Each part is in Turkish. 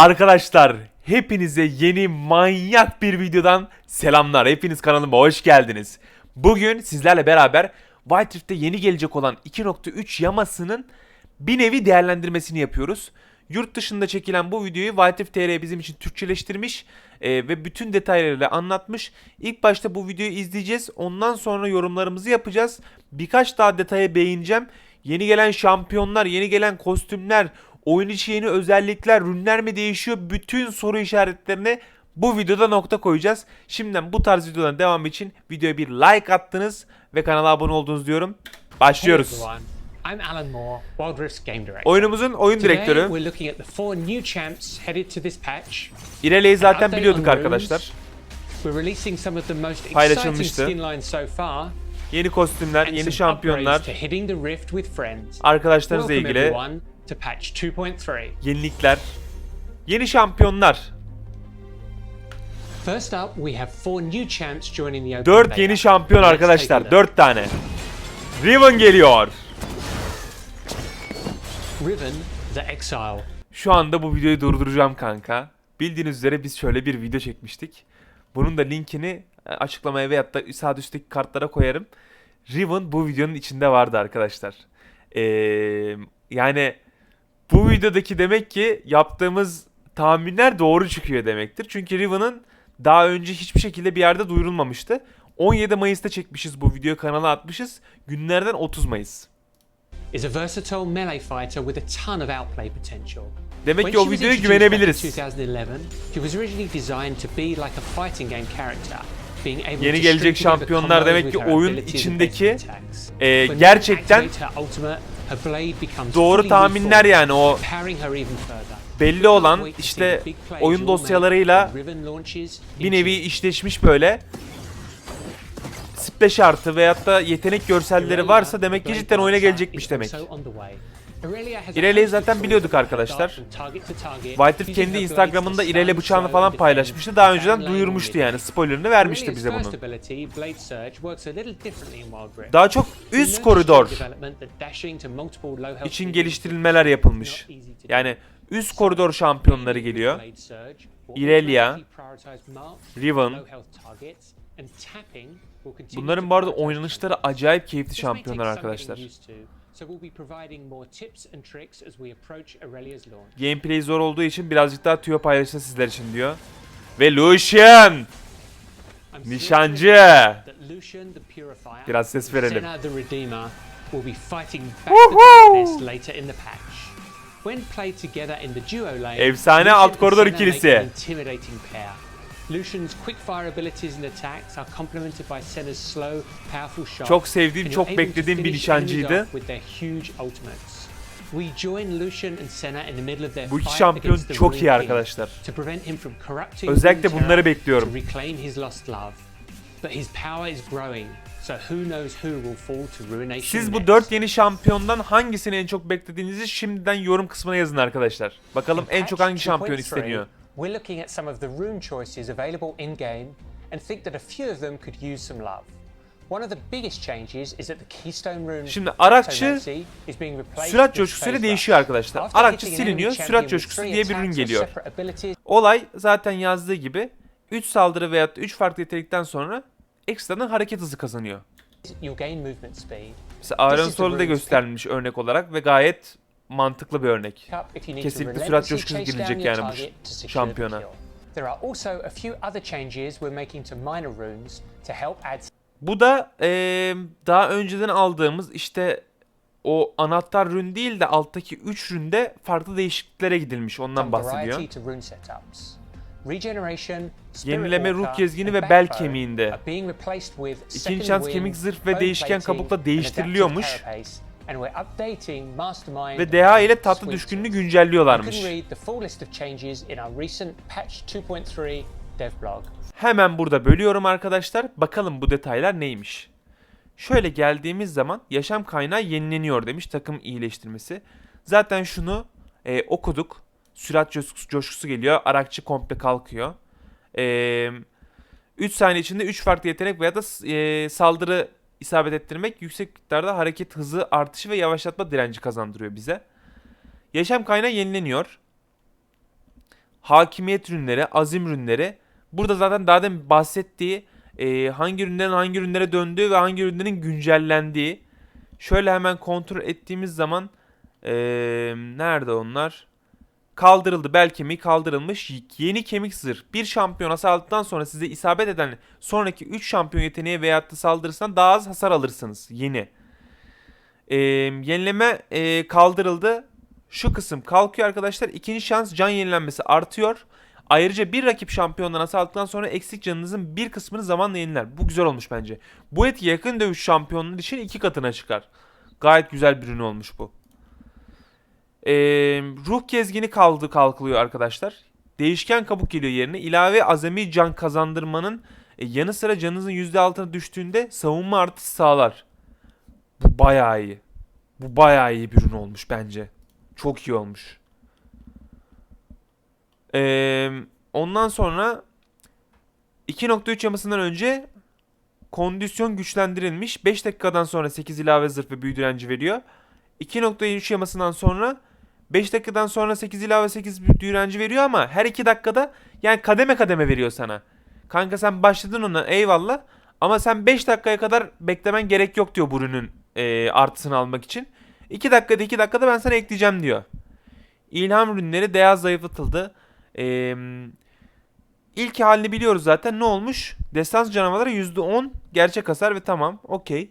Arkadaşlar hepinize yeni manyak bir videodan selamlar. Hepiniz kanalıma hoş geldiniz. Bugün sizlerle beraber White Rift'te yeni gelecek olan 2.3 yamasının bir nevi değerlendirmesini yapıyoruz. Yurt dışında çekilen bu videoyu White Rift TR bizim için Türkçeleştirmiş e, ve bütün detaylarıyla anlatmış. İlk başta bu videoyu izleyeceğiz. Ondan sonra yorumlarımızı yapacağız. Birkaç daha detaya değineceğim. Yeni gelen şampiyonlar, yeni gelen kostümler, oyun içi yeni özellikler, ürünler mi değişiyor? Bütün soru işaretlerine bu videoda nokta koyacağız. Şimdiden bu tarz videoların devamı için videoya bir like attınız ve kanala abone oldunuz diyorum. Başlıyoruz. I'm Alan Moore, Wild Rift Game Director. Oyunumuzun oyun Today direktörü we're looking at the four new champs headed to this patch. İrele'yi zaten biliyorduk arkadaşlar. We're releasing some of the most exciting Paylaşılmıştı. skin lines so far. Yeni kostümler, yeni şampiyonlar, arkadaşlarınızla ilgili to patch 2.3. yenilikler, yeni şampiyonlar. First up, we have four new champs joining the open 4 beta. yeni şampiyon arkadaşlar. look. 4 tane. Riven geliyor. Riven the Exile. Şu anda bu videoyu durduracağım kanka. Bildiğiniz üzere biz şöyle bir video çekmiştik. Bunun da linkini e, açıklamaya veyahut da sağ üstteki kartlara koyarım. Riven bu videonun içinde vardı arkadaşlar. Ee, yani bu videodaki demek ki yaptığımız tahminler doğru çıkıyor demektir. Çünkü Riven'ın daha önce hiçbir şekilde bir yerde duyurulmamıştı. 17 Mayıs'ta çekmişiz bu videoyu kanala atmışız. Günlerden 30 Mayıs. is a versatile melee fighter with a ton of outplay potential. Demek ki o videoya güvenebiliriz. 2011, she was originally designed to be like a fighting game character. Yeni gelecek şampiyonlar demek ki oyun içindeki, e, gerçekten doğru tahminler yani o belli olan işte oyun dosyalarıyla bir nevi işleşmiş böyle. Splash artı veyahut da yetenek görselleri varsa demek ki cidden oyuna gelecekmiş demek. İrele'yi zaten biliyorduk arkadaşlar. White Rift kendi Instagram'ında İrele bıçağını falan paylaşmıştı. Daha önceden duyurmuştu yani spoilerını vermişti bize bunu. Daha çok üst koridor için geliştirilmeler yapılmış. Yani üst koridor şampiyonları geliyor. Irelia, Riven. Bunların bu arada oynanışları acayip keyifli şampiyonlar arkadaşlar. Gameplay zor olduğu için birazcık daha tüyo paylaşacağız sizler için diyor. Ve Lucian! Nişancı! Biraz ses verelim. Senna the Redeemer will be fighting back the darkness later in the patch. When played together in the duo lane, Efsane alt and koridor ikilisi. intimidating pair. Lucian's quick-fire abilities and attacks are complemented by Senna's slow, powerful shots. Çok sevdiğim, çok beklediğim bir nişancıydı. off with their huge ultimates. We join Lucian and Senna in the middle of their Bu iki şampiyon çok iyi arkadaşlar. Özellikle bunları bekliyorum. To reclaim his lost love. But his power is growing. So who knows who will fall to ruination Siz bu dört yeni şampiyondan hangisini en çok beklediğinizi şimdiden yorum kısmına yazın arkadaşlar. Bakalım en çok hangi şampiyon isteniyor. We're looking at some of the rune choices available in game and think that a few of them could use some love. One of the biggest changes is that the keystone rune Şimdi Arakçı Tomosi is being replaced sürat coşkusuyla değişiyor arkadaşlar. Arakçı siliniyor, sürat coşkusu diye bir ürün geliyor. Olay zaten yazdığı gibi 3 saldırı veya 3 farklı yetenekten sonra ekstradan hareket hızı kazanıyor. Mesela Aaron Sol'da gösterilmiş örnek olarak ve gayet mantıklı bir örnek. Kesinlikle sürat coşkusu your yani bu şampiyona. Bu da eee, daha önceden aldığımız işte o anahtar rün değil de alttaki 3 ründe farklı değişikliklere gidilmiş. Ondan bahsediyor. Yenileme, ruh gezgini ve bel kemiğinde. İkinci şans kemik zırh ve değişken kabukla değiştiriliyormuş. Ve DH ile tatlı Squint düşkünlüğü Tooth. You güncelliyorlarmış. can read the full list of changes in our recent patch 2.3 dev blog. Hemen burada bölüyorum arkadaşlar. Bakalım bu detaylar neymiş. Şöyle geldiğimiz zaman yaşam kaynağı yenileniyor demiş takım iyileştirmesi. Zaten şunu e, okuduk. Sürat coşkusu, coşkusu geliyor. Arakçı komple kalkıyor. E, 3 saniye içinde 3 farklı yetenek veya da e, saldırı isabet ettirmek yüksek miktarda hareket hızı artışı ve yavaşlatma direnci kazandırıyor bize. Yaşam kaynağı yenileniyor. hakimiyet ürünleri, azim ürünleri. Burada zaten daha demin bahsettiği e, hangi ürünlerin hangi ürünlere döndüğü ve hangi ürünlerin güncellendiği. Şöyle hemen kontrol ettiğimiz zaman e, nerede onlar? Kaldırıldı. Bel kemiği kaldırılmış. Yeni kemik zırh. Bir şampiyon hasar aldıktan sonra size isabet eden sonraki 3 şampiyon yeteneği veyahut da saldırısından daha az hasar alırsınız. Yeni. Ee, yenileme e, kaldırıldı. Şu kısım kalkıyor arkadaşlar. İkinci şans can yenilenmesi artıyor. Ayrıca bir rakip şampiyondan hasar aldıktan sonra eksik canınızın bir kısmını zamanla yeniler. Bu güzel olmuş bence. Bu etki yakın dövüş şampiyonları için iki katına çıkar. Gayet güzel bir ürün olmuş bu. Ee, ruh gezgini kaldı kalkılıyor arkadaşlar. Değişken kabuk geliyor yerine. İlave azami can kazandırmanın e, yanı sıra canınızın %6'ına düştüğünde savunma artısı sağlar. Bu bayağı iyi. Bu bayağı iyi bir ürün olmuş bence. Çok iyi olmuş. Ee, ondan sonra 2.3 yamasından önce kondisyon güçlendirilmiş. 5 dakikadan sonra 8 ilave zırh ve büyü direnci veriyor. 2.3 yamasından sonra 5 dakikadan sonra 8 ilave 8 büyü direnci veriyor ama her 2 dakikada yani kademe kademe veriyor sana. Kanka sen başladın ona eyvallah ama sen 5 dakikaya kadar beklemen gerek yok diyor bu ürünün e, artısını almak için. 2 dakikada 2 dakikada ben sana ekleyeceğim diyor. İlham ürünleri değer zayıflatıldı. Ee, ilk halini biliyoruz zaten. Ne olmuş? Destans canavarları %10 gerçek hasar ve tamam. Okey.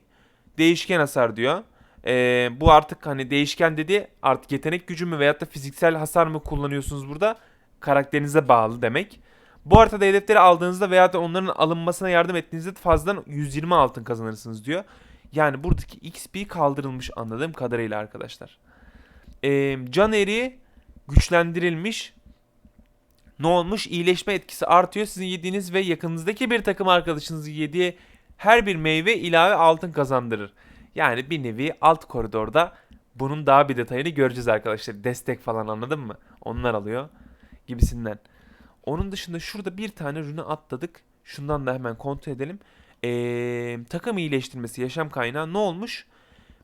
Değişken hasar diyor. Ee, bu artık hani değişken dedi artık yetenek gücü mü veyahut da fiziksel hasar mı kullanıyorsunuz burada? Karakterinize bağlı demek. Bu haritada hedefleri aldığınızda veya da onların alınmasına yardım ettiğinizde fazladan 120 altın kazanırsınız diyor. Yani buradaki XP kaldırılmış anladığım kadarıyla arkadaşlar. Ee, can eriği güçlendirilmiş. Ne olmuş? İyileşme etkisi artıyor. Sizin yediğiniz ve yakınınızdaki bir takım arkadaşınızın yediği her bir meyve ilave altın kazandırır. Yani bir nevi alt koridorda bunun daha bir detayını göreceğiz arkadaşlar. Destek falan anladın mı? Onlar alıyor gibisinden. Onun dışında şurada bir tane rune atladık. Şundan da hemen kontrol edelim. Ee, takım iyileştirmesi yaşam kaynağı ne olmuş?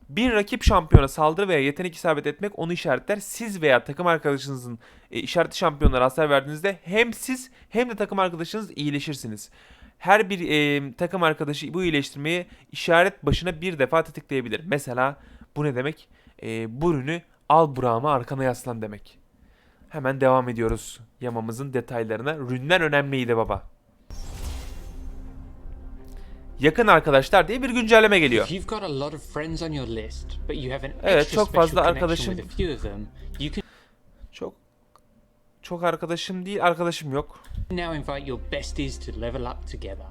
Bir rakip şampiyona saldırı veya yetenek isabet etmek onu işaretler. Siz veya takım arkadaşınızın e, işaretli şampiyonlara hasar verdiğinizde hem siz hem de takım arkadaşınız iyileşirsiniz. Her bir e, takım arkadaşı bu iyileştirmeyi işaret başına bir defa tetikleyebilir. Mesela bu ne demek? E, bu ürünü al Burak'ıma arkana yaslan demek. Hemen devam ediyoruz yamamızın detaylarına. Rünler önemliydi baba. Yakın arkadaşlar diye bir güncelleme geliyor. If you've got a çok arkadaşım değil, arkadaşım yok. now invite your besties to level up together.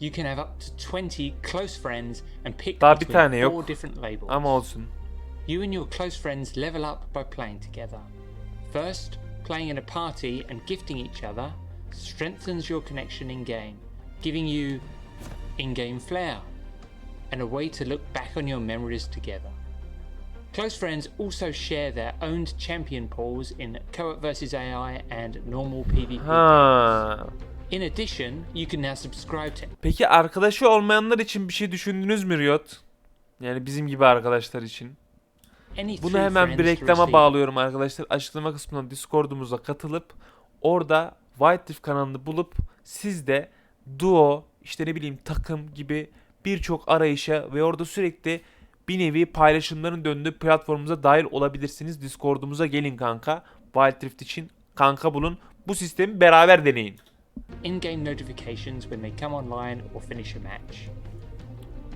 You can have up to 20 close friends and pick Daha bir tane yok. four different labels. Ama olsun. You and your close friends level up by playing together. First, playing in a party and gifting each other strengthens your connection in game, giving you in game flair and a way to look back on your memories together. Close friends also share their owned champion pools in Co-op vs AI and normal PvP. Ha. In addition, you can now subscribe to Peki arkadaşı olmayanlar için bir şey düşündünüz mü Riot? Yani bizim gibi arkadaşlar için. any Bunu three hemen bir to reklama receive bağlıyorum arkadaşlar. Açıklama kısmından Discord'umuza katılıp orada White Rift kanalını bulup siz de duo, işte ne bileyim takım gibi birçok arayışa ve orada sürekli bir nevi paylaşımların döndüğü platformumuza dahil olabilirsiniz. Discord'umuza gelin kanka. Wild Rift için kanka bulun. Bu sistemi beraber deneyin. in-game notifications when they come online or finish a match.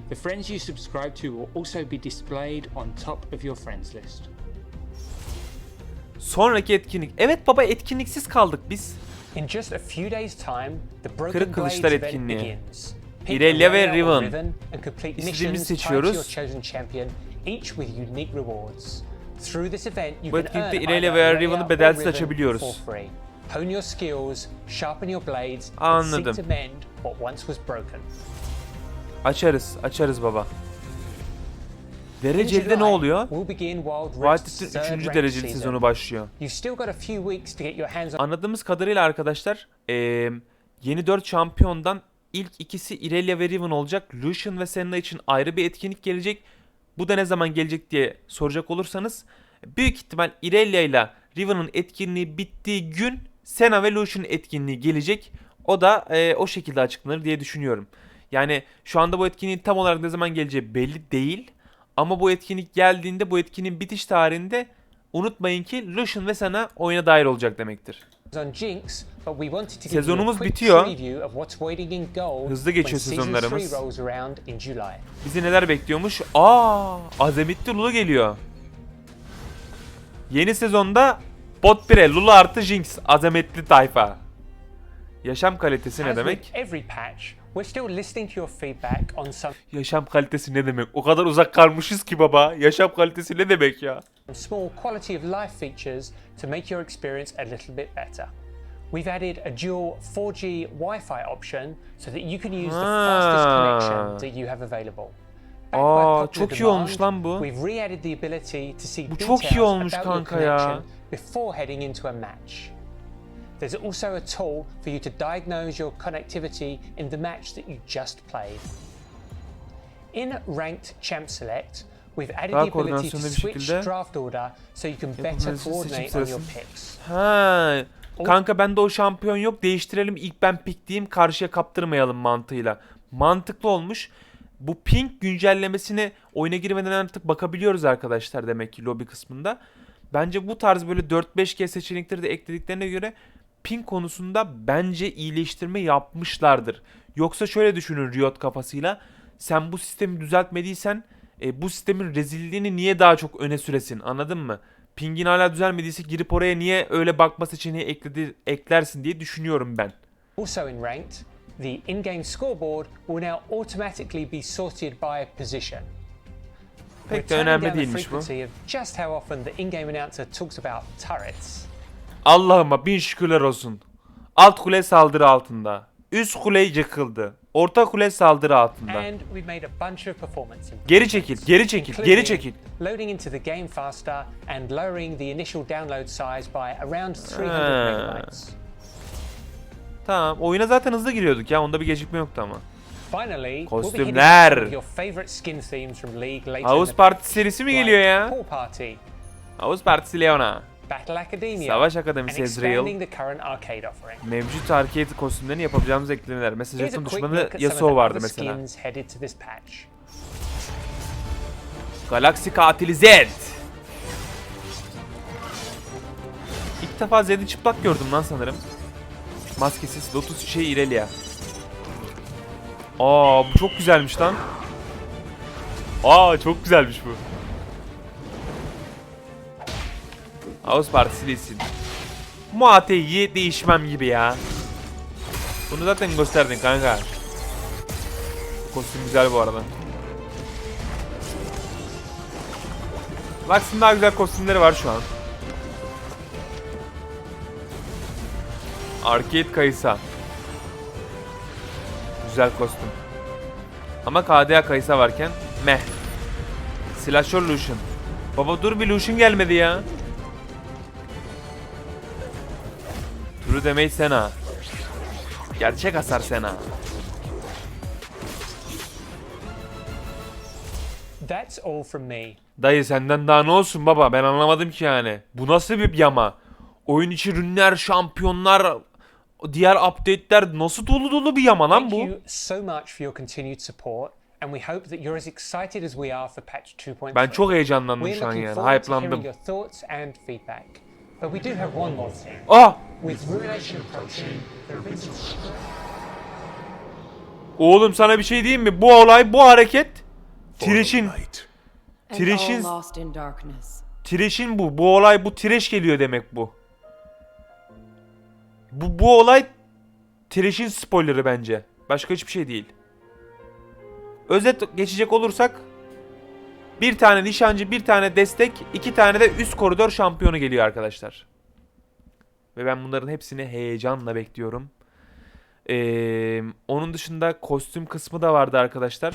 The friends you subscribe to will also be displayed on top of your friends list. Sonraki etkinlik. Evet baba etkinliksiz kaldık biz. In just a few days time, the Broken Kırık Kılıçlar Blades event etkinliği. begins. İrelia ve Riven. İstediğimizi seçiyoruz. Bu etkinlikte İrelia veya Irelia Riven'ı or bedelsiz açabiliyoruz. for free. Hone your skills, sharpen your blades, and Anladım. seek to mend what once was broken. Açarız, açarız baba. Dereceli de ne oluyor? we'll begin Wild Wild Rift's Rift'in third 3. ranked dereceli sezonu başlıyor. You've still got a few weeks to get your hands on Anladığımız kadarıyla arkadaşlar eee, yeni 4 şampiyondan ilk ikisi Irelia ve Riven olacak. Lucian ve Senna için ayrı bir etkinlik gelecek. Bu da ne zaman gelecek diye soracak olursanız büyük ihtimal Irelia ile Riven'ın etkinliği bittiği gün Senna ve Lucian etkinliği gelecek. O da e, o şekilde açıklanır diye düşünüyorum. Yani şu anda bu etkinliğin tam olarak ne zaman geleceği belli değil. Ama bu etkinlik geldiğinde bu etkinin bitiş tarihinde unutmayın ki Lucian ve Senna oyuna dahil olacak demektir. On Jinx, but we wanted to give Sezonumuz bitiyor. Hızlı geçiyor sezonlarımız. 3 rolls around in July. Bizi neler bekliyormuş? Aa, Azametli Lulu geliyor. Yeni sezonda Bot 1'e Lulu artı Jinx azametli tayfa. Yaşam kalitesi ne demek? We're still listening to your feedback on some Yaşam kalitesi ne demek? O kadar uzak kalmışız ki baba. Yaşam kalitesi ne demek ya? small quality of life features to make your experience a little bit better. We've added a dual 4G Wi-Fi option so that you can use the fastest connection that you have available. Backed by Aa, popular çok iyi olmuş lan bu. We've re-added the ability to see Bu çok iyi details olmuş about your kanka ya. connection before heading into a match. There's also a tool for you to diagnose your connectivity in the match that you just played. In Ranked Champ Select, we've added Daha the ability to switch draft order so you can better coordinate on your picks. Ha, kanka bende o şampiyon yok. Değiştirelim ilk ben pick diyeyim karşıya kaptırmayalım mantığıyla. Mantıklı olmuş. Bu ping güncellemesini oyuna girmeden artık bakabiliyoruz arkadaşlar demek ki lobi kısmında. Bence bu tarz böyle 4-5 kez seçenekleri de eklediklerine göre ping konusunda bence iyileştirme yapmışlardır. Yoksa şöyle düşünün Riot kafasıyla. Sen bu sistemi düzeltmediysen e, bu sistemin rezilliğini niye daha çok öne süresin anladın mı? Pingin hala düzelmediyse girip oraya niye öyle bakma seçeneği ekledi, eklersin diye düşünüyorum ben. Also in Ranked, the in-game scoreboard will now automatically be sorted by position. Pek de önemli değilmiş bu. just how often the in-game announcer talks about turrets. Allah'ıma bin şükürler olsun. Alt kule saldırı altında. Üst kule yıkıldı. Orta kule saldırı altında. Geri çekil, geri çekil, geri çekil. Loading into the game faster and lowering the initial download size by around 300 Ha. megabytes. Tamam, oyuna zaten hızlı giriyorduk ya. Onda bir gecikme yoktu ama. Finally, Kostümler. the Parti serisi mi geliyor ya? Pool Party, Leona. Battle Academia, Savaş Akademisi Ezreal. Mevcut arcade kostümlerini yapabileceğimiz eklemeler. Mesaj Here's a atım quick düşmanı Yasuo vardı mesela. Galaksi katili Z. İlk defa Zed'i çıplak gördüm lan sanırım. Maskesiz Lotus şey Irelia. Aa bu çok güzelmiş lan. Aa çok güzelmiş bu. House Partisi değilsin. Muateyi değişmem gibi ya. Bunu zaten gösterdin kanka. Bu kostüm güzel bu arada. Lux'ın daha güzel kostümleri var şu an. Arcade Kaysa. Güzel kostüm. Ama KDA Kaysa varken meh. Slasher Lucian. Baba dur bir Lucian gelmedi ya. Damage Sena. Gerçek hasar Sena. That's all from me. Dayı senden daha ne olsun baba ben anlamadım ki yani. Bu nasıl bir yama? Oyun içi ürünler, şampiyonlar, diğer update'ler nasıl dolu dolu bir yama lan Thank bu? you so much for your continued support, and we hope that you're as excited as we are for patch 2.3. Ben çok heyecanlandım şu an yani. Hype'landım. But we do have one more thing. Ah! With Ruination approaching, there have been some Oğlum sana bir şey diyeyim mi? Bu olay, bu hareket Trash'in, and Trash'in, all lost in darkness. Trash'in bu. Bu olay bu Trash geliyor demek bu. Bu, bu olay Trash'in spoilerı bence. Başka hiçbir şey değil. Özet geçecek olursak bir tane nişancı, bir tane destek, iki tane de üst koridor şampiyonu geliyor arkadaşlar. Ve ben bunların hepsini heyecanla bekliyorum. Ee, onun dışında kostüm kısmı da vardı arkadaşlar.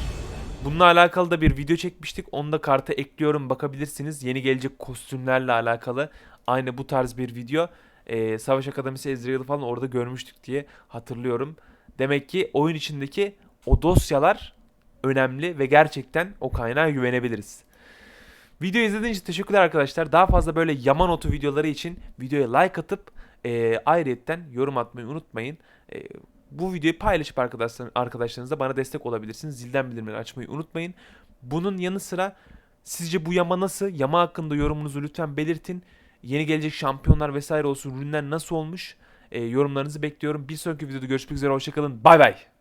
Bununla alakalı da bir video çekmiştik. Onu da karta ekliyorum bakabilirsiniz. Yeni gelecek kostümlerle alakalı aynı bu tarz bir video. Ee, Savaş Akademisi Ezreal'ı falan orada görmüştük diye hatırlıyorum. Demek ki oyun içindeki o dosyalar önemli ve gerçekten o kaynağa güvenebiliriz. Video izlediğiniz için teşekkürler arkadaşlar. Daha fazla böyle Yamanotu videoları için videoya like atıp E, ayrıyetten yorum atmayı unutmayın. E, bu videoyu paylaşıp arkadaşlar, arkadaşlarınızla bana destek olabilirsiniz. Zilden bildirimleri açmayı unutmayın. Bunun yanı sıra sizce bu yama nasıl? Yama hakkında yorumunuzu lütfen belirtin. Yeni gelecek şampiyonlar vesaire olsun ürünler nasıl olmuş? E, yorumlarınızı bekliyorum. Bir sonraki videoda görüşmek üzere. Hoşçakalın. Bay bay.